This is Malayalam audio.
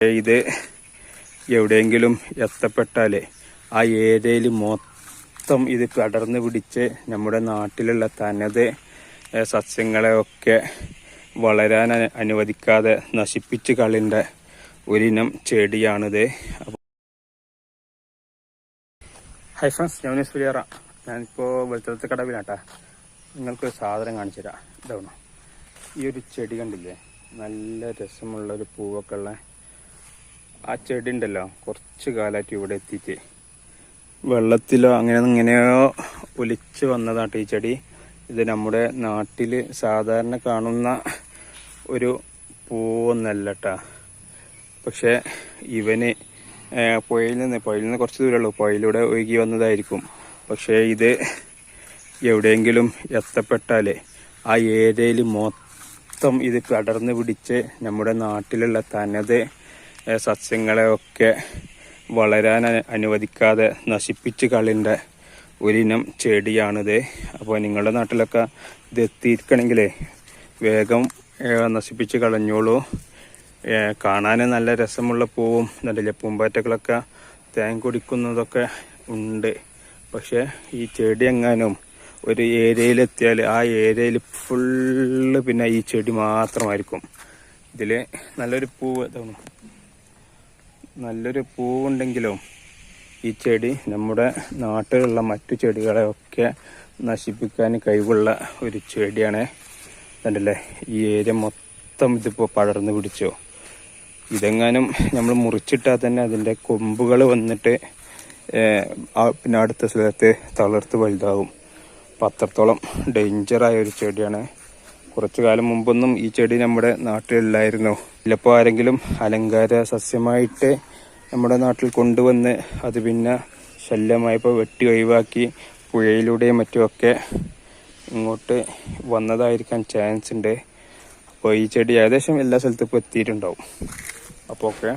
ഇത് എവിടെയെങ്കിലും എത്തപ്പെട്ടാൽ ആ ഏരിയയിൽ മൊത്തം ഇത് പടർന്ന് പിടിച്ച് നമ്മുടെ നാട്ടിലുള്ള തനത് സസ്യങ്ങളെയൊക്കെ വളരാൻ അനുവദിക്കാതെ നശിപ്പിച്ച് കളിണ്ട ഒരിനം ചെടിയാണിത്. ഹൈ ഫ്രണ്ട്സ് ഞാൻ സുലിയറ ഞാനിപ്പോൾ വെളുത്തത്തെ കടവിലാട്ടാ. നിങ്ങൾക്കൊരു സാധനം കാണിച്ചു തരാം ഇതാവണം ഈ ഒരു ചെടി കണ്ടില്ലേ? നല്ല രസമുള്ളൊരു പൂവൊക്കെ ഉള്ള ആ ചെടി ഉണ്ടല്ലോ കുറച്ച് കാലമായിട്ട് ഇവിടെ എത്തിയിട്ട്. വെള്ളത്തിലോ അങ്ങനെ ഇങ്ങനെയോ ഒലിച്ച് വന്നതാട്ടോ ഈ ചെടി. ഇത് നമ്മുടെ നാട്ടിൽ സാധാരണ കാണുന്ന ഒരു പൂവൊന്നല്ല ട്ടാ പക്ഷേ ഇവന് പുഴയിൽ നിന്ന് പുഴയിൽ നിന്ന് കുറച്ച് ദൂരമുള്ളൂ പുഴയിലൂടെ ഒഴുകി വന്നതായിരിക്കും. പക്ഷേ ഇത് എവിടെയെങ്കിലും എത്തപ്പെട്ടാൽ ആ ഏരിയയിൽ മൊത്തം ഇത് പടർന്ന് പിടിച്ച് നമ്മുടെ നാട്ടിലുള്ള തനത് സസ്യങ്ങളെ ഒക്കെ വളരാൻ അനുവദിക്കാതെ നശിപ്പിച്ച് കളിന്റെ ഒരിനം ചെടിയാണിത്. അപ്പോൾ നിങ്ങളുടെ നാട്ടിലൊക്കെ ഇത് എത്തിയിരിക്കണമെങ്കിലേ വേഗം നശിപ്പിച്ച് കളഞ്ഞോളൂ. കാണാൻ നല്ല രസമുള്ള പൂവും നല്ല പൂമ്പാറ്റകളൊക്കെ തേൻ കുടിക്കുന്നതൊക്കെ ഉണ്ട്. പക്ഷേ ഈ ചെടി എങ്ങാനും ഒരു ഏരിയയിലെത്തിയാൽ ആ ഏരിയയിൽ ഫുള്ള് പിന്നെ ഈ ചെടി മാത്രമായിരിക്കും. ഇതിൽ നല്ലൊരു പൂവ് ഇതാണ് നല്ലൊരു പൂവുണ്ടെങ്കിലും ഈ ചെടി നമ്മുടെ നാട്ടിലുള്ള മറ്റു ചെടികളെ ഒക്കെ നശിപ്പിക്കാൻ കഴിവുള്ള ഒരു ചെടിയാണ്. കണ്ടില്ലേ? ഈ ഏരിയ മൊത്തം ഇതിപ്പോൾ പടർന്നു പിടിച്ചോ. ഇതെങ്ങാനും നമ്മൾ മുറിച്ചിട്ടാൽ തന്നെ അതിന്റെ കൊമ്പുകൾ വന്നിട്ട് പിന്നെ അടുത്ത സ്ഥലത്ത് തളർത്ത് വലുതാകും അപ്പം അത്രത്തോളം ഡേഞ്ചറായ ഒരു ചെടിയാണ്. കുറച്ചു കാലം മുമ്പൊന്നും ഈ ചെടി നമ്മുടെ നാട്ടിലില്ലായിരുന്നു. ചിലപ്പോൾ ആരെങ്കിലും അലങ്കാര സസ്യമായിട്ട് നമ്മുടെ നാട്ടിൽ കൊണ്ടുവന്ന് അത് പിന്നെ ശല്യമായപ്പോൾ വെട്ടി ഒഴിവാക്കി പുഴയിലൂടെയും മറ്റുമൊക്കെ ഇങ്ങോട്ട് വന്നതായിരിക്കാൻ ചാൻസ് ഉണ്ട്. അപ്പോൾ ഈ ചെടി ഏകദേശം എല്ലാ സ്ഥലത്തും ഇപ്പോൾ എത്തിയിട്ടുണ്ടാവും. അപ്പോൾ ഓക്കെ.